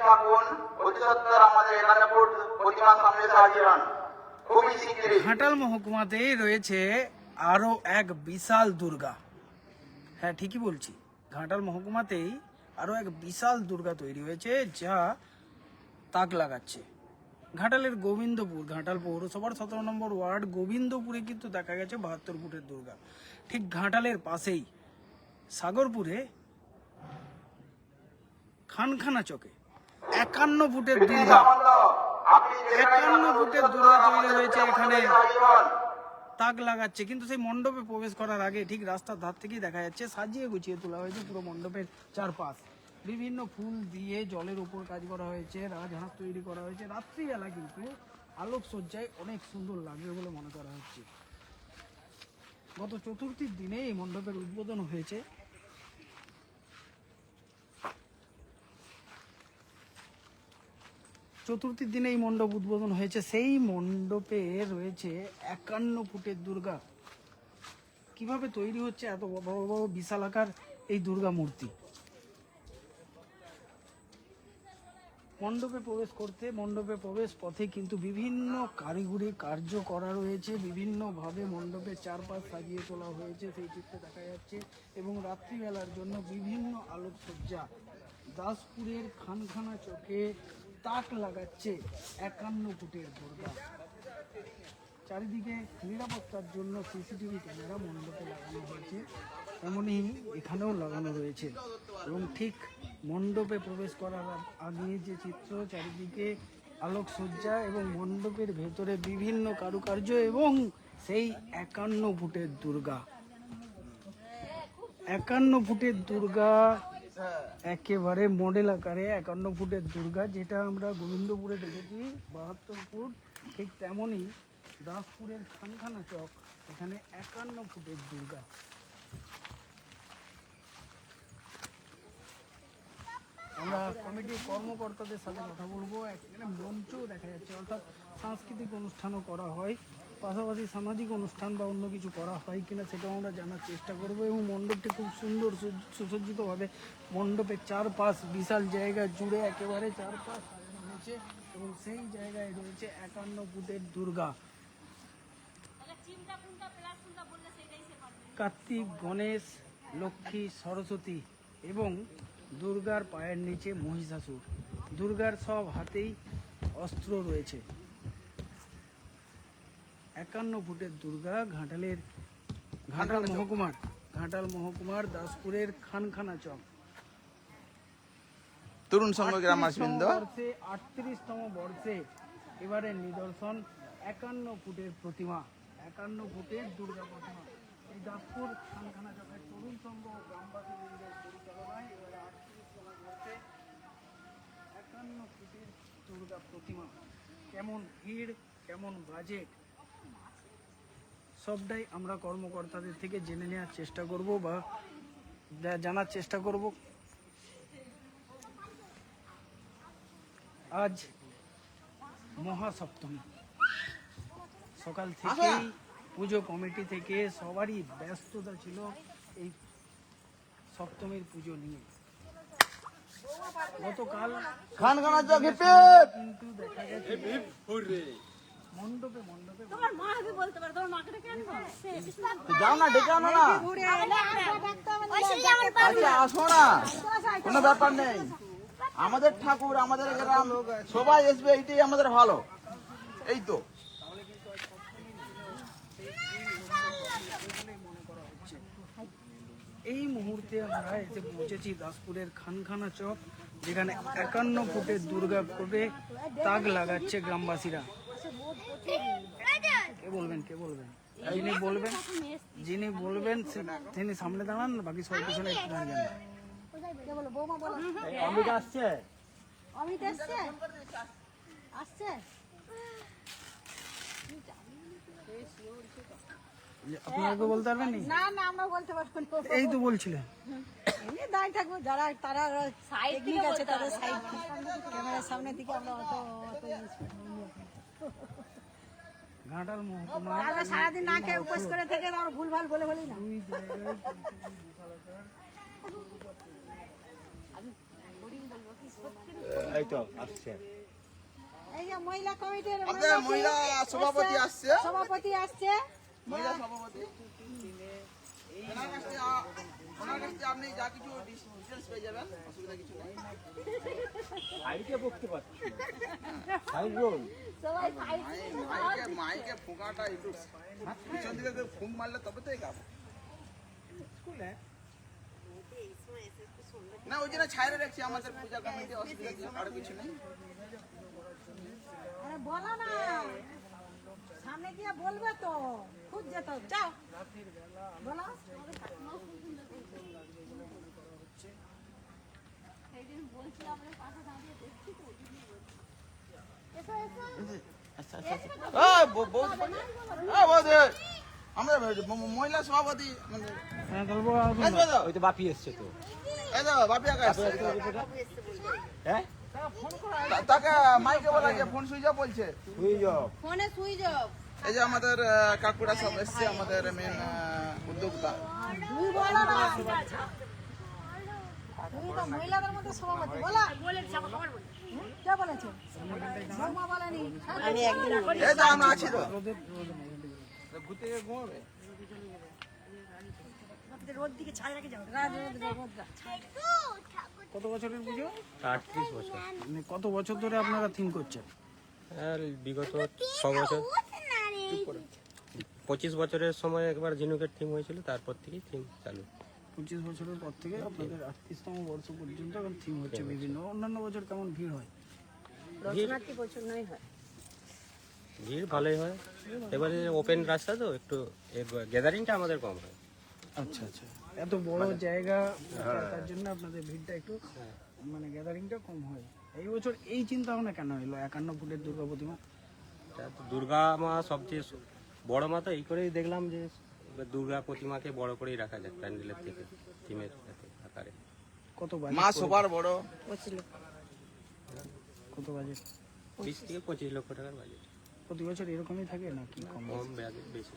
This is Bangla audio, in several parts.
থাকুন আমাদের এখানে প্রত- প্রতিমার সামনে খুবই ঘাটাল মহকুমাতেই রয়েছে আরও এক বিশাল দুর্গা। হ্যাঁ ঠিকই বলছি। ঘাটাল মহকুমাতেই আরও এক বিশাল দুর্গা তৈরি হয়েছে যা তাক লাগাচ্ছে। ঘাটালের গোবিন্দপুর, ঘাটাল পৌরসভার সতেরো নম্বর ওয়ার্ড গোবিন্দপুরে কিন্তু দেখা গেছে বাহাত্তর ফুটের দুর্গা। ঠিক ঘাটালের পাশেই সাগরপুরে খানখানা চকে। একান্ন ফুটের দুর্গা। একান্ন ফুটের দুর্গা তৈরি হয়েছে এখানে। তাক লাগাচ্ছে কিন্তু সেই মণ্ডপে প্রবেশ করার আগে ঠিক রাস্তার ধার থেকেই দেখা যাচ্ছে সাজিয়ে গুছিয়ে তোলা হয়েছে পুরো মণ্ডপের চারপাশ। বিভিন্ন ফুল দিয়ে জলের উপর কাজ করা হয়েছে রাজহাঁস তৈরি করা হয়েছে। রাত্রিবেলা কিন্তু আলোক সজ্জায় অনেক সুন্দর লাগবে বলে মনে করা হচ্ছে। গত চতুর্থীর দিনে এই মণ্ডপের উদ্বোধন হয়েছে। চতুর্থীর দিনে এই মণ্ডপ উদ্বোধন হয়েছে। সেই মণ্ডপে রয়েছে একান্ন ফুটের দুর্গা। কীভাবে তৈরি হচ্ছে এত বড় বড় বিশাল আকার এই দুর্গা মূর্তি? মণ্ডপে প্রবেশ করতে, মণ্ডপে প্রবেশ পথে কিন্তু বিভিন্ন কারিগরি কার্য করা রয়েছে। বিভিন্নভাবে মণ্ডপের চারপাশ সাজিয়ে তোলা হয়েছে। সেই চিত্রে দেখা যাচ্ছে এবং রাত্রিবেলার জন্য বিভিন্ন আলোকসজ্জা। দাসপুরের খানখানা চোখে তাক লাগাচ্ছে একান্ন ফুটের দুর্গা। চারিদিকে নিরাপত্তার জন্য সিসিটিভি ক্যামেরা মণ্ডপে লাগানো হয়েছে এমনই এখানেও লাগানো রয়েছে। এবং ঠিক মণ্ডপে প্রবেশ করার আগে যে চিত্র, চারিদিকে আলোকসজ্জা এবং মণ্ডপের ভেতরে বিভিন্ন কারুকার্য এবং সেই একান্ন ফুটের দুর্গা। একান্ন ফুটের দুর্গা একেবারে মডেল আকারে একান্ন ফুটের দুর্গা, যেটা আমরা গোবিন্দপুরে দেখেছি, বাহাত্তর ফুট, ঠিক তেমনই দাসপুরের খানখানা চক, এখানে একান্ন ফুটের দুর্গা। আমরা কমিটির কর্মকর্তাদের সাথে কথা বলব, এখানে মঞ্চও দেখা যাচ্ছে, অর্থাৎ সাংস্কৃতিক অনুষ্ঠানও করা হয়। পাশাপাশি সামাজিক অনুষ্ঠান বা অন্য কিছু করা হয় কিনা সেটাও আমরা জানার চেষ্টা করব এবং মণ্ডপটি খুব সুন্দর সুসজ্জিতভাবে মণ্ডপের চারপাশ বিশাল জায়গা জুড়ে একেবারে চারপাশ রয়েছে এবং সেই জায়গায় রয়েছে একান্ন ফুটের দুর্গা। কার্তিক, গণেশ, লক্ষ্মী, সরস্বতী এবং দুর্গার পায়ের নিচে মহিষাসুর। দুর্গার সব হাতেই অস্ত্র রয়েছে। একান্ন ফুটের দুর্গা ঘাটালের ঘাটাল মহকুমার ঘাটাল মহকুমার দাসপুরের খানখানা চক। তরুণ সংঘ গ্রামাসবৃন্দ বর্ষে আটত্রিশতম বর্ষে এবারে নিদর্শন একান্ন ফুটের প্রতিমা একান্ন ফুটের দুর্গা প্রতিমা। এই দাসপুর খানখানা চকের তরুণ সংঘ গ্রামবাসী বৃন্দের পরিচালনায় এবারে আটত্রিশতম বর্ষে একান্ন ফুটের দুর্গা প্রতিমা। কেমন ভিড় কেমন বাজেট সবটাই আমরা কর্মকর্তাদের থেকে জেনে নেওয়ার চেষ্টা করব বা জানার চেষ্টা করব। আজ মহাসপ্তমী। সকাল থেকেই পুজো কমিটি থেকে সবারই ব্যস্ততা ছিল এই সপ্তমীর পুজো নিয়ে। গতকাল কিন্তু দেখা গেছে মণ্ডপে মণ্ডপে তোমার মা হবে বলতে পারে তোমার মাকে ডেকে যাও না ডেকে আনো না। আচ্ছা আসো না। কোনো ব্যাপার নেই। আমাদের ঠাকুর আমাদের গ্রাম সবাই আসবে এইটাই আমাদের ভালো। এই তো। এই মুহূর্তে আমরা এসে পৌঁছেছি দাসপুরের খানখানা চক যেখানে একান্ন ফুটের দুর্গা করে তাক লাগাচ্ছে গ্রামবাসীরা। কে বলবেন কে বলবেন? যিনি বলবেন যিনি বলবেন তিনি সামনে দাঁড়ান বাকি সবাই পিছনে একটু দাঁড়িয়ে অমিত আসছে? অমিত আসছে? আসছে? আপনারা বলতে পারবেন না? না আমরা বলতে পারব না। এই তো বলছিলেন। এমনি দাঁড়িয়ে থাকব যারা তারা টেকনিক আছে তাদের সাইড ক্যামেরার সামনের দিকে আমরা অত অত না। ঘাটাল মহকুমা। সারাদিন না খেয়ে উপোস করে থেকে আমরা ভুলভাল বলে বলি না। এই তো আসছে। এই যে মহিলা কমিটির মহিলা সভাপতি আসছে। সভাপতি আসছে। মহিলা সভাপতি। ওনার কাছ থেকে আপনি যা কিছু ডিটেলস পেয়ে যাবেন অসুবিধা কিছু নেই। সাইডে বকতে পারছি সাইড রোল সবাই মাইকে মাইকে ফোঁকাটা একটু পিছন দিকে ফুঁক মারলে তবে তো গাবো না ওই জন্য ছাইরে রাখছি আমাদের পূজা কমিটি অসুবিধা কিছু আর কিছু নেই। আরে বলো না। সামনে গিয়ে বলবে তো খুঁজ যেত যাও। বলো আচ্ছা আচ্ছা আচ্ছা ও বৌ- বৌদি ও বৌদি আমরা মহিলা সভাপতি আমাদের তারপর আসবে তো ওই তো বাপি এসছে তো। বাপি হ্যাঁ? তাকে মাইকে বলা যে ফোন সুইচ অফ বলছে। ফোনে সুইচ অফ। এই যে আমাদের কাকুরা সব এসছে আমাদের মেন উদ্যোক্তা। তুমি বলো না তুমি তো মহিলাদের মধ্যে সভাপতি বলো। হুম? কে বলেছে? বৌমা বলেনি। আমি একদিন এই তো আমরা আছি তো। ঘুরতে গিয়ে ঘুমাবে রোদ দিকে ছাই রেখে যাও। রাত রোদ রোদ কত বছরের পুজো? আটত্রিশ বছর। মানে কত বছর ধরে আপনারা থিম করছেন? আর বিগত ছ বছর পঁচিশ বছরের সময় একবার ঝিনুকের থিম হয়েছিল তারপর থেকেই থিম চালু। পঁচিশ বছরের পর থেকে আপনাদের আটত্রিশতম বর্ষ পর্যন্ত এখন থিম হচ্ছে বিভিন্ন। অন্যান্য বছর কেমন ভিড় হয়? হয়। ভিড় ভালোই হয়। এবারে ওপেন রাস্তা তো একটু গ্যাদারিংটা আমাদের কম হয়। আচ্ছা আচ্ছা। এত বড় জায়গা তার জন্য আপনাদের ভিড়টা একটু মানে গ্যাদারিংটা কম হয়। এই বছর এই চিন্তা ভাবনা কেন এলো? একান্ন ফুটের দুর্গা প্রতিমা? দুর্গা মা সবচেয়ে বড় মা তো এই করেই দেখলাম যে দুর্গা প্রতিমাকে বড় করেই রাখা যাক প্যান্ডেলের থেকে থিমের আকারে। কত মা বাজেট সবার বড়। কত বাজেট বিশ থেকে পঁচিশ লক্ষ টাকার বাজেট। প্রতি বছর এরকমই থাকে না কি কম কম বাজেট বেশি।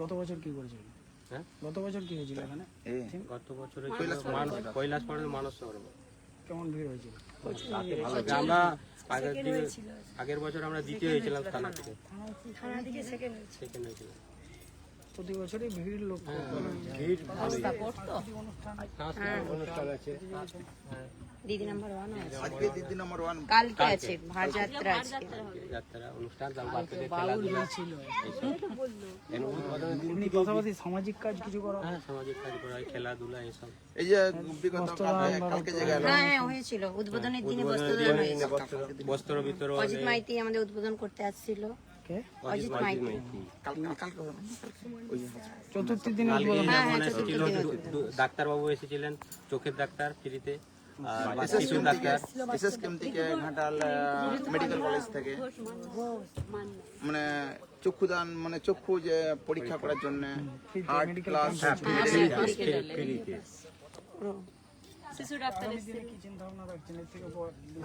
গত বছর কি করেছিল? হ্যাঁ? গত বছর কি হয়েছিল এখানে? এই গত বছর কৈলাস পড়ে মানস সরোবর। কেমন ভিড় হয়েছিল? আমরা আগের দিকে আগের বছর আমরা দ্বিতীয় হয়েছিলাম থানা থেকে। সেকেন্ড হয়েছিলাম প্রতি বছরই ভিড় লোক ভিড় ভালোই। অনুষ্ঠান আছে। দিদি নাম্বার ওয়ান আজকে দিদি নম্বর ওয়ান কালকে আছে ভারযাত্রা আছে যাত্রা অনুষ্ঠান তারপর বাচ্চাদের খেলাধুলা। ছিল উদ্বোধনের এমনি পাশাপাশি সামাজিক কাজ কিছু করা? হয়? হ্যাঁ সামাজিক কাজ করা হয় খেলাধুলা এসব। এই যে বিগত কালকে- কালকে যে গেল। হ্যাঁ হ্যাঁ হয়েছিল। উদ্বোধনের দিনে বস্ত্রদান হয়েছিল বস্ত্র বিতরণ অজিত মাইতি আমাদের উদ্বোধন করতে আসছিল। কে অজিত মাইতি। চতুর্থী দিনে উদ্বোধন হ্যাঁ, দু- দু- ডাক্তারবাবু এসেছিলেন চোখের ডাক্তার ফ্রিতে। আর শিশুর ডাক্তার। বিশেষ কেম থেকে ঘাটাল মেডিকেল কলেজ থেকে। মানে চক্ষুদান মানে চক্ষু যে পরীক্ষা করার জন্য হার্ট ক্লাস ফ্রিতে কি চিন্তা ভাবনা রাখছেন? এর থেকে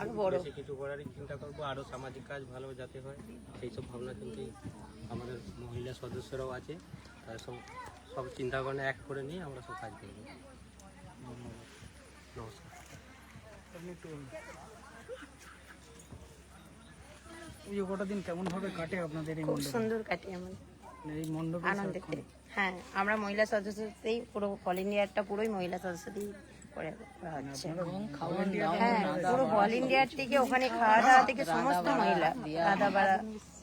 আরও বড়। কিছু করার চিন্তা করব আরও সামাজিক কাজ ভালো যাতে হয় সেই সব ভাবনা কিন্তু আমাদের মহিলা সদস্যরাও আছে তারা সব সব চিন্তা ভাবনা এক করে নিয়ে আমরা সব কাজ করব নমস্কার। এই দিন কেমন ভাবে কাটে আপনাদের এই খুব সুন্দর কাটে আমাদের। এই মণ্ডপে আনন্দেতে হ্যাঁ আমরা মহিলা সদস্যতেই পুরো অল ইন্ডিয়ারটা পুরোই মহিলা সদস্যতেই করে হচ্ছে হ্যাঁ পুরো অল ইন্ডিয়ার থেকে ওখানে খাওয়া দাওয়া থেকে সমস্ত মহিলা রাধা বাড়া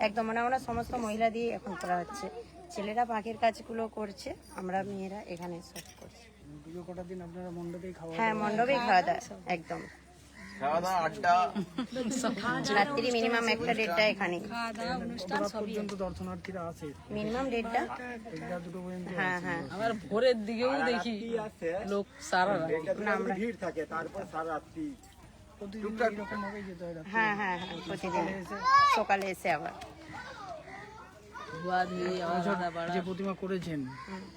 একদম মানে আমরা সমস্ত মহিলা দিয়ে এখন করা হচ্ছে। ছেলেরা পাখির কাজগুলো করছে আমরা মেয়েরা এখানে সব করছি। পুজো কটা দিন আপনারা মণ্ডপেই খাওয়া হ্যাঁ মণ্ডপেই খাওয়া দাওয়া একদম। খাওয়া দাওয়া আড্ডা। রাত্রি মিনিমাম একটা দেড়টা এখানে। কতটা পর্যন্ত দর্শনার্থীরা আসে মিনিমাম দেড়টা? একটা দুটো পর্যন্ত হ্যাঁ। হ্যাঁ ভোরের দিকেও দেখি লোক সারা রাত। আমরা ভিড় থাকে তারপর সারা রাত্রি। প্রতিদিন এরকম ভাবেই যেতে হয় হ্যাঁ হ্যাঁ হ্যাঁ প্রতিদিন। সকালে এসে আবার। ধোয়া ধুয়ে। যে প্রতিমা করেছেন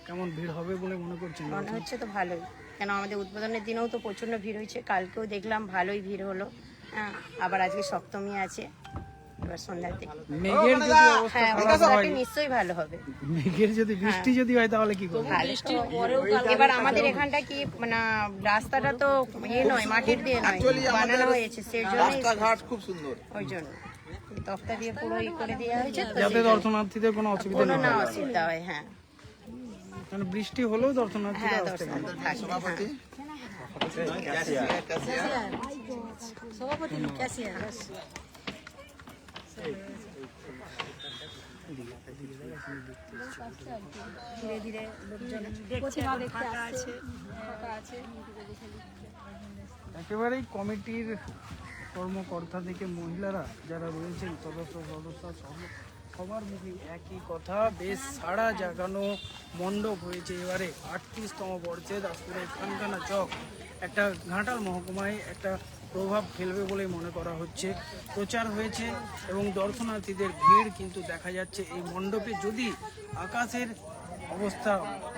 কেমন ভিড় হবে বলে মনে করছেন মনে হচ্ছে তো ভালোই। কেন আমাদের উদ্বোধনের দিনেও তো প্রচণ্ড ভিড় হয়েছে কালকেও দেখলাম ভালোই ভিড় হলো। হ্যাঁ আবার আজকে সপ্তমী আছে এবার সন্ধ্যার দিকে। মেঘের যদি হ্যাঁ নিশ্চয়ই ভালো হবে। মেঘের যদি বৃষ্টি যদি হয় তাহলে কি করবে। এবার আমাদের এখানটা কি মানে রাস্তাটা তো ইয়ে নয় মাটির দিয়ে নয় বানানো হয়েছে সেই জন্যই রাস্তাঘাট খুব সুন্দর। ওই জন্য। তক্তা দিয়ে পুরো ই করে দেওয়া হয়েছে তো যাতে দর্শনার্থীদের কোনো অসুবিধা না হয়। অসুবিধা হয় হ্যাঁ। মানে বৃষ্টি হলেও দর্শনার্থীরা হ্যাঁ আসতে পারে। সভাপতি? সভাপতি ক্যাশিয়ার ধীরে ধীরে লোকজন দেখছে ফাঁকা আছে। ফাঁকা আছে। একেবারেই কমিটির কর্মকর্তা থেকে মহিলারা যারা রয়েছেন, সদস্য সদস্য সবার মুখে একই কথা, বেশ সাড়া জাগানো মণ্ডপ হয়েছে এবারে। আটত্রিশতম বর্ষে দাসপুরের খানখানা চক একটা ঘাটাল মহকুমায় একটা প্রভাব ফেলবে বলে মনে করা হচ্ছে। প্রচার হয়েছে এবং দর্শনার্থীদের ভিড় কিন্তু দেখা যাচ্ছে। এই মণ্ডপে যদি আকাশের অবস্থা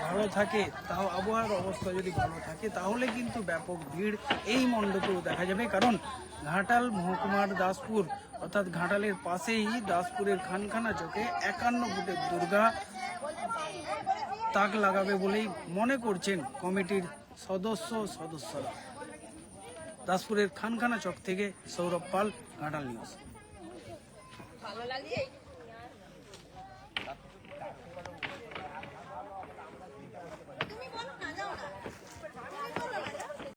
ভালো থাকে, তাও আবহাওয়ার অবস্থা যদি ভালো থাকে, তাহলে কিন্তু ব্যাপক ভিড় এই মণ্ডপেও দেখা যাবে। কারণ ঘাটাল মহকুমার দাসপুর, অর্থাৎ ঘাটালের পাশেই দাসপুরের খানখানা চকে একান্ন ফুটের দুর্গা তাক লাগাবে বলেই মনে করছেন কমিটির সদস্য সদস্যরা। দাসপুরের খানখানা চক থেকে সৌরভ পাল, ঘাটাল নিউজ।